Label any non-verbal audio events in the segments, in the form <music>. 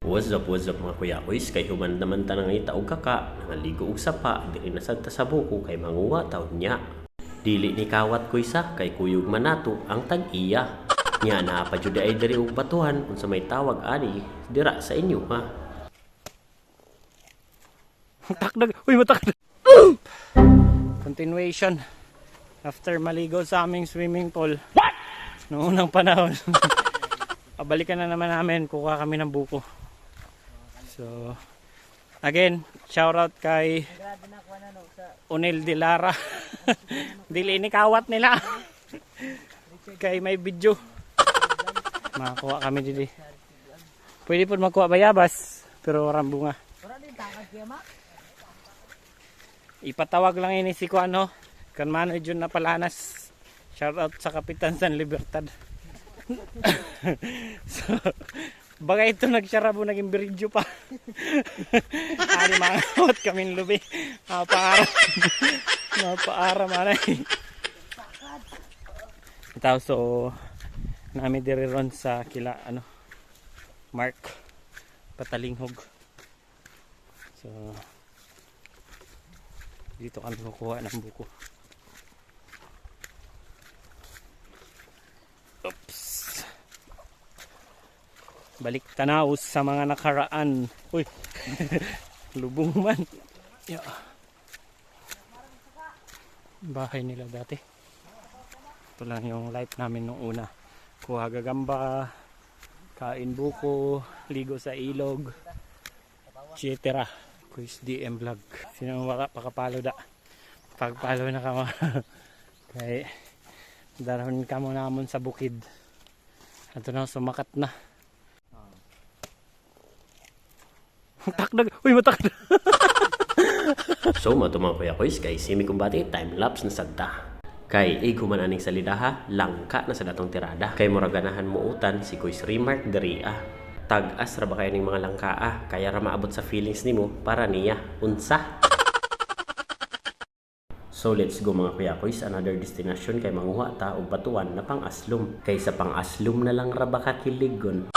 What's up, what's up mga kuya kuys? Kay human naman ta nang itaog kaka, nangaligo og sapa, dili na sad ta sa buko kay manguwa taon niya. Dili ni kawat kuysa kay kuyog manato ang tag-iya. Nya na pa jud ay diri og batuhan unsa may tawag ani dira sa inyo ha. Takdag. Uy, matakdag. Continuation. After maligo sa aming swimming pool. What? Noong unang panahon. <laughs> Pabalikan na naman namin. Kuha kami ng buko. So, again, shout out kay Unil Dilara. <laughs> Dili ni kawat nila. <laughs> kay may video. Makakuha kami dili. Pwede po magkuha bayabas. Pero walang bunga. Ipatawag lang ini si Kuano. Kan mano Jun na palanas. Shout out sa Kapitan San Libertad. <laughs> so, baga ito nagsarabo naging biridyo pa. <laughs> Ari mga kot kami lubi. Mapaara. Mapaara manay. Ito so nami diri ron sa kila ano Mark Patalinghog. So dito kami kukuha ng buko. Balik tanaw sa mga nakaraan. Uy. <laughs> Lubong man. Yeah. Bahay nila dati. Ito lang yung life namin nung una. Kuha gagamba, kain buko, ligo sa ilog, etc. Quiz DM vlog. Sino wala pakapalo da. Pagpalo na ka mo. <laughs> Kay darahon ka mo namon sa bukid. Ato na sumakat na. Takdag. Uy, matakdag. <laughs> So mo mga kuya kuys kay simi kumbati time lapse na sadta. Kay ig human aning salidaha, langka na sa datong tirada. Kay mura ganahan mo utan si Kuys Remark diri ah. Tag-as ra ba kayo ning mga langka ah, kaya ra maabot sa feelings nimo para niya. Unsa? So let's go mga kuya kuys, another destination kay manguha ta og batuan na pang aslum. Kaysa pang aslum na lang ra ba ka kiligon.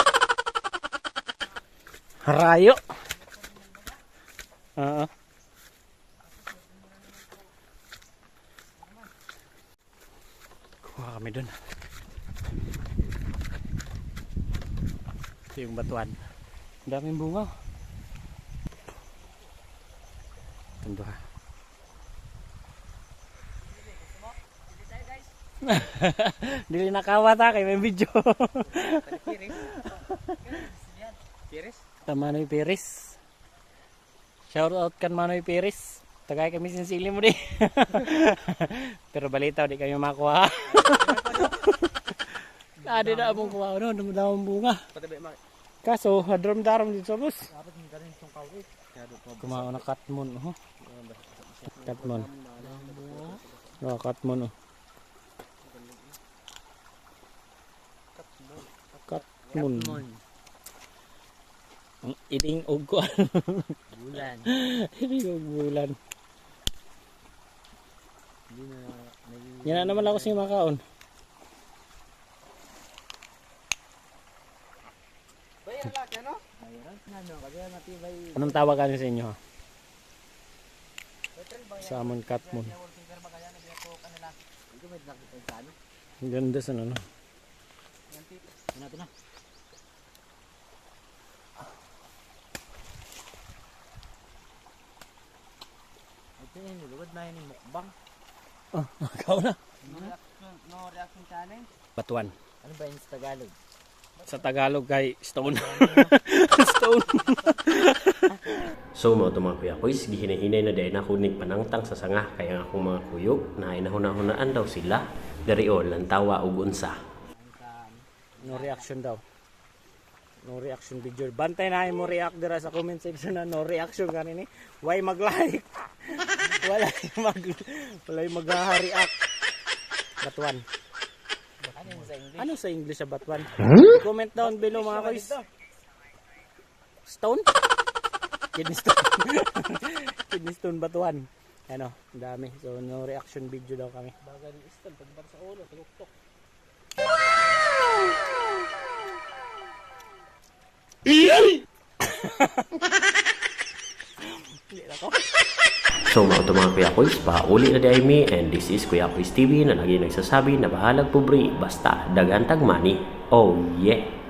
Rayo. Oo. Kuha kami dun. Ito yung batuan. Ang daming bunga. Tando ha. <laughs> Dili nakawat ha kay may video. Tamanoy Piris. Shout out kan Manoy Piris. Tagay kami sinsili mo di. <laughs> Pero balita di kami makuha. <laughs> Adi na among kuha no, dumudamang bunga. Kaso hadrom-darom dito bus. Kumao na katmon oh. Katmon. Oh, katmon oh. Katmon. Ang iling og <laughs> ko. Bulan. iling <laughs> og bulan. Hindi na naging Yan na naman ako sa makaon. Ano. Anong tawag ano sa inyo? Salmon catmon. Hindi ko sa ano. Ganda sa ano. Ano ito na? Ito yun, nilugod na yun yung mukbang. <laughs> Makaw na. No reaction, no reaction challenge. Batuan. Ano ba yun sa Tagalog? Sa Tagalog kay stone. <laughs> stone. <laughs> So mga kuya kuys, gihinay-hinay na dahil ako ning panangtang sa sanga kaya nga akong mga kuyog na inahuna-hunaan daw sila dari o lantawa ug unsa. No reaction daw. No reaction video. Bantay na mo react dira sa comment section na no reaction kanini. Why mag-like? Wala yung mag wala yung mag-react. Batuan. Ano sa English? Ano sa English sa batuan? Comment down below mga guys. Stone? Kidney stone. <laughs> Kidney stone batuan. Ano, ang dami. So, no reaction video daw kami. Bagal stone, pagbar sa ulo, taguktok. <laughs> So mga ito mga Kuya Kuys, pauli na di mi and this is Kuya Kuys TV na lagi nagsasabi na bahalag pobre basta dagan tagmani. Oh yeah!